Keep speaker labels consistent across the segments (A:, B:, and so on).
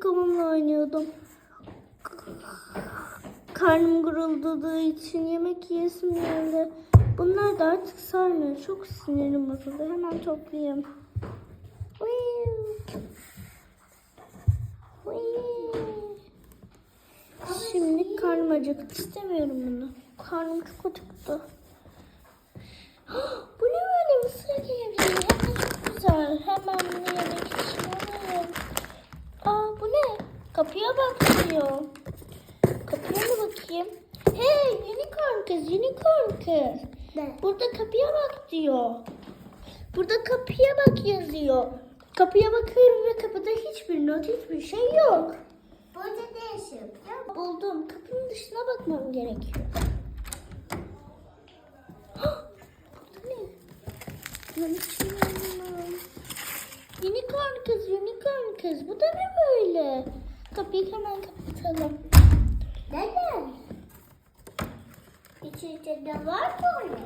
A: intikamımla oynuyordum. Karnım guruldadığı için yemek yiyesim geldi. Bunlar da artık sarmıyor. Çok sinirim bozuldu. Hemen toplayayım. Şimdi karnım acıktı. İstemiyorum bunu. Karnım çok acıktı. Bu ne böyle mısır gevreği? Çok güzel. Hemen yemek için. Aa bu ne? Kapıya bak diyor. Kapıya mı bakayım? Hey unicorn kız, unicorn kız.
B: Ne?
A: Burada kapıya bak diyor. Burada kapıya bak yazıyor. Kapıya bakıyorum ve kapıda hiçbir not, hiçbir şey yok.
B: Burada ne biliyor musun?
A: Buldum. Kapının dışına bakmam gerekiyor. Burada ne? Bunun inanamam. Unicorn kız, unicorn kız. Bu da ne böyle? Kapıyı hemen kapatalım.
B: Neden? İçinde ne var böyle?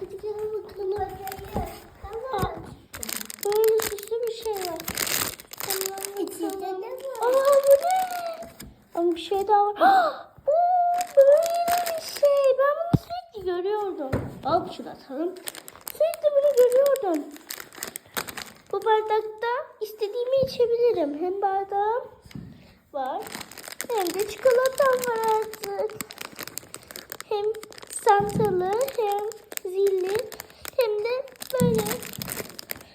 A: Hadi gel bakalım.
B: Tamam.
A: böyle süslü bir şey var.
B: İçinde
A: bakalım.
B: ne var?
A: Aa bu ne? Ama bir şey daha var. Bu böyle bir şey. Ben bunu sürekli görüyordum. Al şunu atalım. Sürekli bunu görüyordum. Bu bardakta istediğimi içebilirim. Hem bardağım var hem de çikolatam var artık. Hem santalı hem zilli hem de böyle.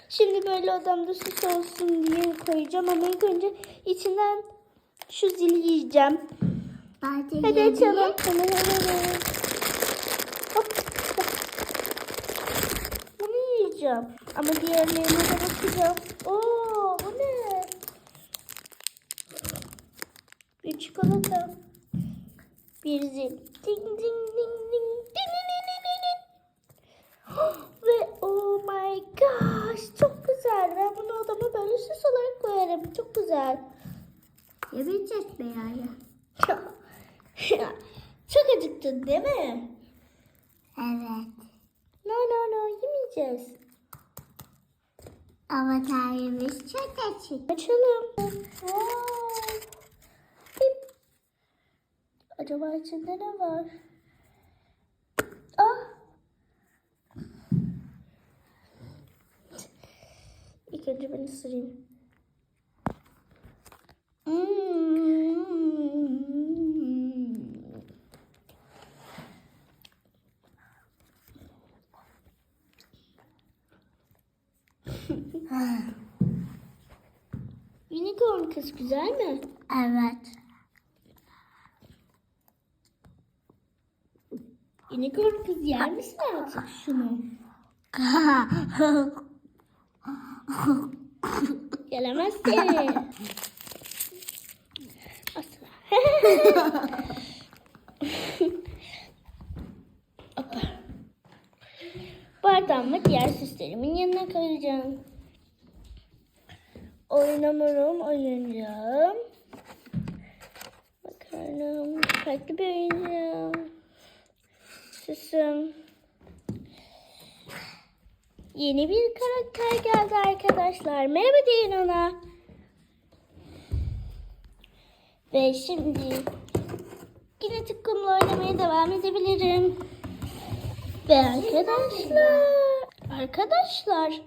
A: Şimdi böyle odamda süs olsun diye koyacağım ama ilk önce içinden şu zili yiyeceğim.
B: Hadi,
A: Hadi açalım. Hop, hop. Bunu yiyeceğim. Ama diğerlerine de bakacağım. Oo, bu ne? Bir çikolata. Bir zil. Ding ding ding ding. Ding ding ding ding ding. Ve oh my gosh çok güzel. Ben bunu odama böyle süs olarak koyarım. Çok güzel.
B: Yemeyeceğiz be yani.
A: Çok acıktın değil mi?
B: Evet.
A: No no no yemeyeceğiz.
B: Ama tarihimiz çok açık.
A: Açalım. Wow. Bip. Acaba içinde ne var? Ah. İlk önce ben ısırayım. Unicorn kız güzel mi?
B: Evet.
A: Unicorn kız yer misin artık şunu? Gelemezsin. Asla. Bardağımı diğer süslerimin yanına koyacağım. Oynamıyorum, oynayacağım. Bakalım, farklı bir oyuncağım. Süsüm. Yeni bir karakter geldi arkadaşlar. Merhaba deyin ona. Ve şimdi yine tıkkımla oynamaya devam edebilirim. Ve arkadaşlar, arkadaşlar.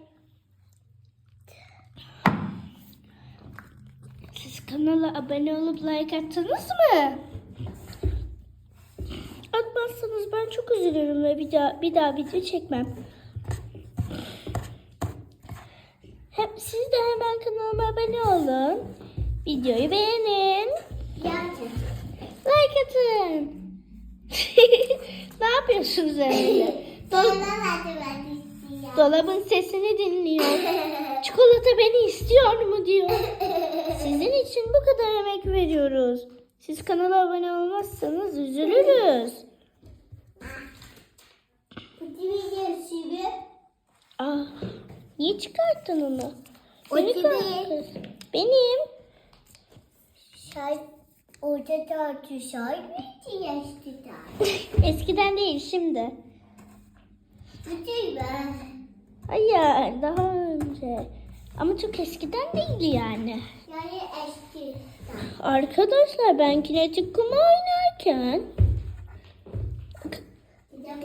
A: Siz kanala abone olup like attınız mı? Atmazsanız ben çok üzülürüm ve bir daha bir daha video çekmem. Hem siz de hemen kanalıma abone olun. Videoyu beğenin. Like atın. ne yapıyorsunuz öyle?
B: Bana
A: Dol-
B: hadi ben istiyorum.
A: dolabın sesini dinliyor. Çikolata beni istiyor mu diyor. Sizin için bu kadar emek veriyoruz. Siz kanala abone olmazsanız üzülürüz. Ah, niye çıkarttın onu? Beni kaldır. Benim.
B: Şay orada tartışay mıydı yaşlılar?
A: Eskiden değil şimdi.
B: Değil ben.
A: Hayır daha önce. Ama çok eskiden değil yani.
B: Yani eski.
A: Arkadaşlar ben kinetik kum oynarken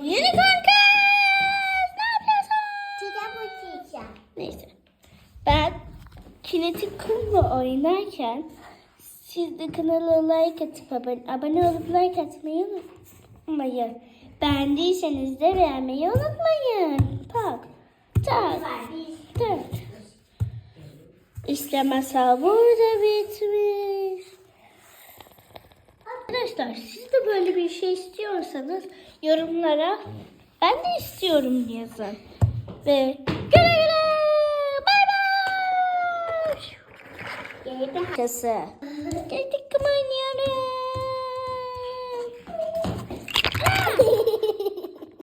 A: Yeni kanka. Neyse. Ben kinetik kumla oynarken siz de kanala like atıp abone, abone olup like atmayı unutmayın. Beğendiyseniz de beğenmeyi unutmayın. Tak. Tak. Tak. İşte masal burada bitmiş. Arkadaşlar siz de böyle bir şey istiyorsanız yorumlara ben de istiyorum yazın. Ve güle güle bay bay.
B: Yeni bir
A: Kası. Geldik oynuyoruz.